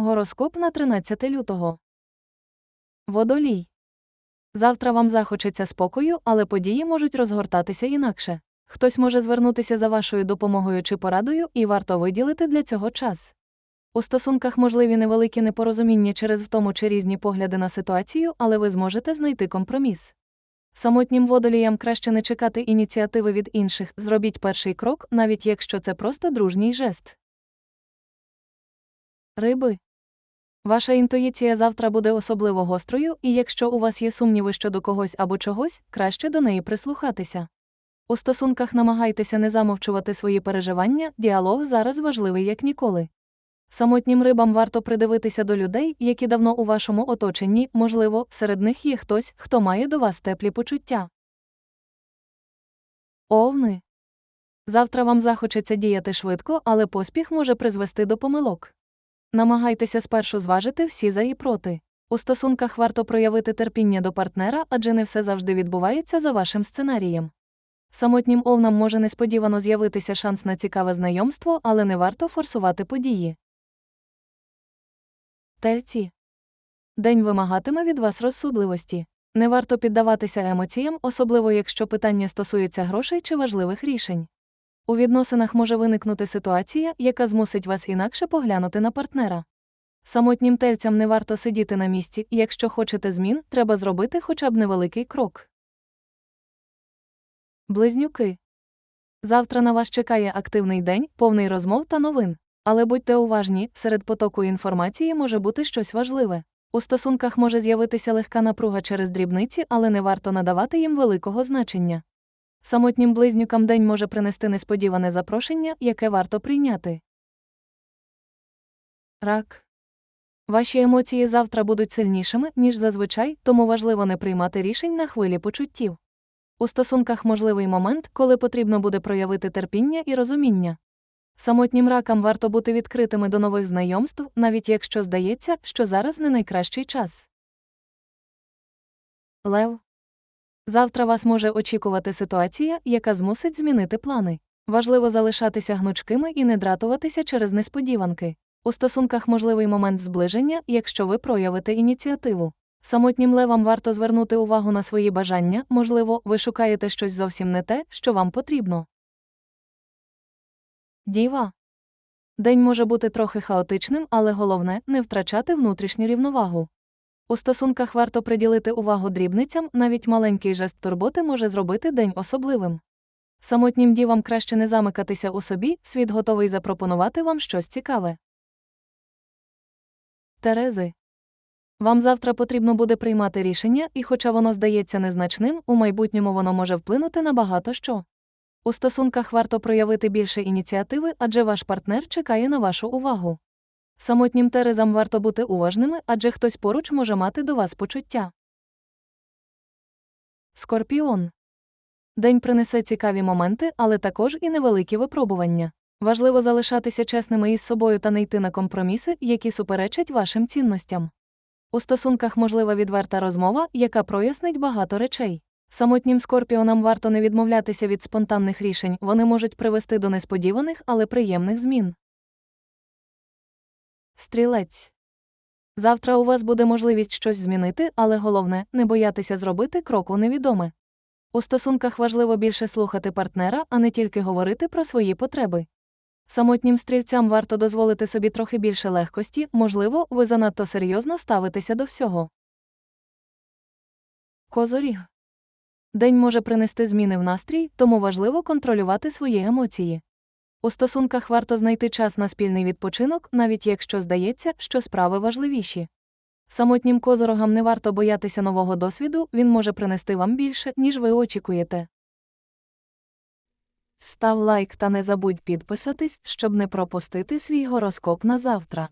Гороскоп на 13 лютого. Водолій. Завтра вам захочеться спокою, але події можуть розгортатися інакше. Хтось може звернутися за вашою допомогою чи порадою, і варто виділити для цього час. У стосунках можливі невеликі непорозуміння через втому чи різні погляди на ситуацію, але ви зможете знайти компроміс. Самотнім водоліям краще не чекати ініціативи від інших, зробіть перший крок, навіть якщо це просто дружній жест. Риби. Ваша інтуїція завтра буде особливо гострою, і якщо у вас є сумніви щодо когось або чогось, краще до неї прислухатися. У стосунках намагайтеся не замовчувати свої переживання, діалог зараз важливий як ніколи. Самотнім рибам варто придивитися до людей, які давно у вашому оточенні, можливо, серед них є хтось, хто має до вас теплі почуття. Овни. Завтра вам захочеться діяти швидко, але поспіх може призвести до помилок. Намагайтеся спершу зважити всі за і проти. У стосунках варто проявити терпіння до партнера, адже не все завжди відбувається за вашим сценарієм. Самотнім овнам може несподівано з'явитися шанс на цікаве знайомство, але не варто форсувати події. Тельці. День вимагатиме від вас розсудливості. Не варто піддаватися емоціям, особливо якщо питання стосується грошей чи важливих рішень. У відносинах може виникнути ситуація, яка змусить вас інакше поглянути на партнера. Самотнім тельцям не варто сидіти на місці, і якщо хочете змін, треба зробити хоча б невеликий крок. Близнюки. Завтра на вас чекає активний день, повний розмов та новин. Але будьте уважні, серед потоку інформації може бути щось важливе. У стосунках може з'явитися легка напруга через дрібниці, але не варто надавати їм великого значення. Самотнім близнюкам день може принести несподіване запрошення, яке варто прийняти. Рак. Ваші емоції завтра будуть сильнішими, ніж зазвичай, тому важливо не приймати рішень на хвилі почуттів. У стосунках можливий момент, коли потрібно буде проявити терпіння і розуміння. Самотнім ракам варто бути відкритими до нових знайомств, навіть якщо здається, що зараз не найкращий час. Лев. Завтра вас може очікувати ситуація, яка змусить змінити плани. Важливо залишатися гнучкими і не дратуватися через несподіванки. У стосунках можливий момент зближення, якщо ви проявите ініціативу. Самотнім левам варто звернути увагу на свої бажання, можливо, ви шукаєте щось зовсім не те, що вам потрібно. Діва. День може бути трохи хаотичним, але головне не втрачати внутрішню рівновагу. У стосунках варто приділити увагу дрібницям, навіть маленький жест турботи може зробити день особливим. Самотнім дівам краще не замикатися у собі, світ готовий запропонувати вам щось цікаве. Терези. Вам завтра потрібно буде приймати рішення, і, хоча воно здається незначним, у майбутньому воно може вплинути на багато що. У стосунках варто проявити більше ініціативи, адже ваш партнер чекає на вашу увагу. Самотнім терезам варто бути уважними, адже хтось поруч може мати до вас почуття. Скорпіон. День принесе цікаві моменти, але також і невеликі випробування. Важливо залишатися чесними із собою та не йти на компроміси, які суперечать вашим цінностям. У стосунках можлива відверта розмова, яка прояснить багато речей. Самотнім скорпіонам варто не відмовлятися від спонтанних рішень, вони можуть привести до несподіваних, але приємних змін. Стрілець. Завтра у вас буде можливість щось змінити, але головне не боятися зробити крок у невідоме. У стосунках важливо більше слухати партнера, а не тільки говорити про свої потреби. Самотнім стрільцям варто дозволити собі трохи більше легкості, можливо, ви занадто серйозно ставитеся до всього. Козоріг. День може принести зміни в настрій, тому важливо контролювати свої емоції. У стосунках варто знайти час на спільний відпочинок, навіть якщо здається, що справи важливіші. Самотнім козорогам не варто боятися нового досвіду, він може принести вам більше, ніж ви очікуєте. Став лайк та не забудь підписатись, щоб не пропустити свій гороскоп на завтра.